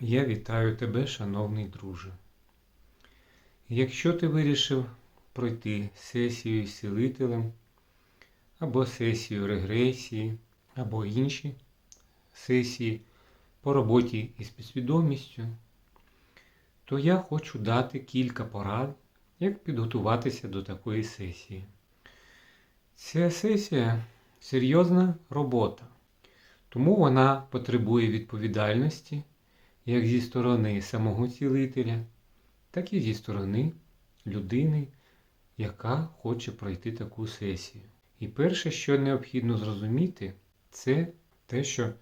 Я вітаю тебе, шановний друже. Якщо ти вирішив пройти сесію з або сесію регресії, або інші сесії по роботі із підсвідомістю, то я хочу дати кілька порад, як підготуватися до такої сесії. Ця сесія серйозна робота, тому вона потребує відповідальності як зі сторони самого цілителя, так і зі сторони людини, яка хоче пройти таку сесію. І перше, що необхідно зрозуміти, це те, що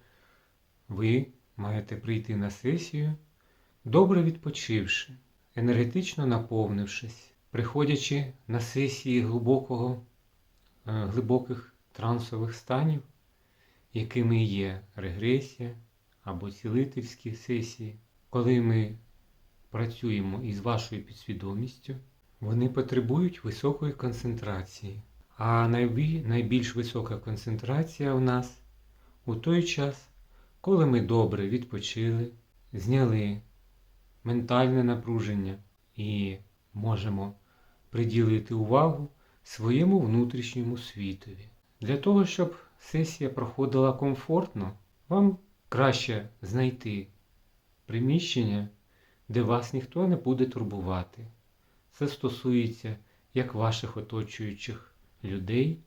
ви маєте прийти на сесію, добре відпочивши, енергетично наповнившись, приходячи на сесії глибокого, е, глибоких трансових станів, якими є регресія або цілительські сесії, коли ми працюємо із вашою підсвідомістю, вони потребують високої концентрації. А найбільш висока концентрація у нас у той час, коли ми добре відпочили, зняли ментальне напруження і можемо приділити увагу своєму внутрішньому світові. Для того, щоб сесія проходила комфортно, вам краще знайти приміщення, де вас ніхто не буде турбувати. Це стосується як ваших оточуючих людей,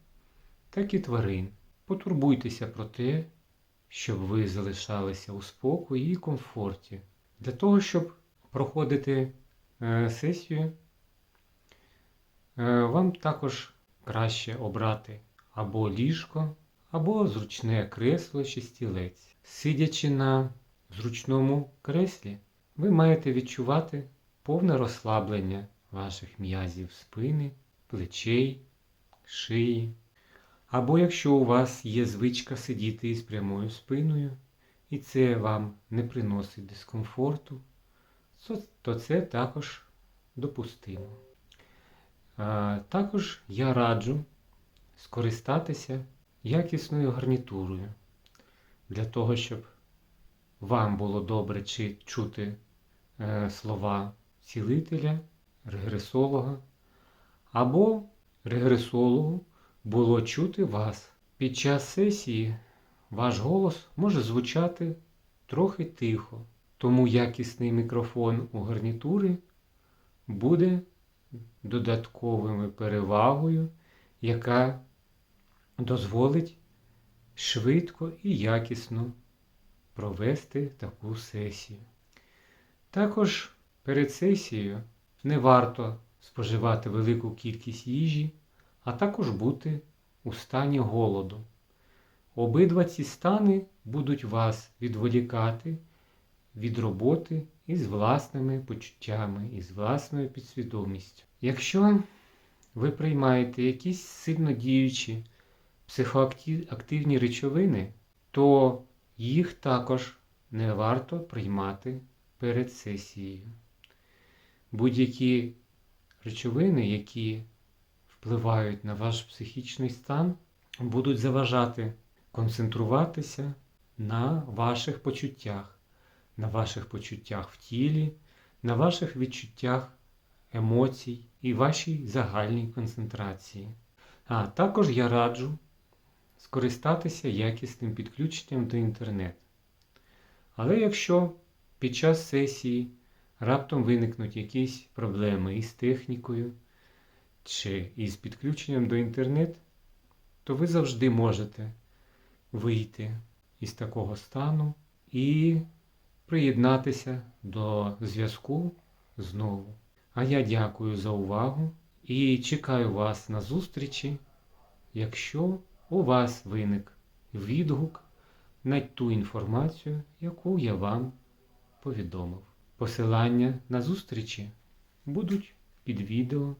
так і тварин. Потурбуйтеся про те, щоб ви залишалися у спокої і комфорті. Для того, щоб проходити е, сесію, е, вам також краще обрати або ліжко, або зручне кресло чи стілець. Сидячи на зручному креслі, ви маєте відчувати повне розслаблення ваших м'язів спини, плечей, шиї. Або якщо у вас є звичка сидіти із прямою спиною, і це вам не приносить дискомфорту, то- це також допустимо. Також я раджу скористатися якісною гарнітурою для того, щоб вам було добре чи- чути е, слова цілителя, регресолога, або регресологу було чути вас. Під час сесії ваш голос може звучати трохи тихо, тому якісний мікрофон у гарнітурі буде додатковою перевагою, яка дозволить швидко і якісно провести таку сесію. Також перед сесією не варто споживати велику кількість їжі, а також бути у стані голоду. Обидва ці стани будуть вас відволікати від роботи із власними почуттями, із власною підсвідомістю. Якщо ви приймаєте якісь сильно діючі психоактивні речовини, то їх також не варто приймати перед сесією. Будь-які речовини, які впливають на ваш психічний стан, будуть заважати концентруватися на ваших почуттях, на ваших почуттях в тілі, на ваших відчуттях емоцій і вашій загальній концентрації. А також я раджу скористатися якісним підключенням до інтернету. Але якщо під час сесії раптом виникнуть якісь проблеми із технікою чи із підключенням до інтернету, то ви завжди можете вийти із такого стану і приєднатися до зв'язку знову. А я дякую за увагу і чекаю вас на зустрічі, якщо у вас виник відгук на ту інформацію, яку я вам повідомив. Посилання на зустрічі будуть під відео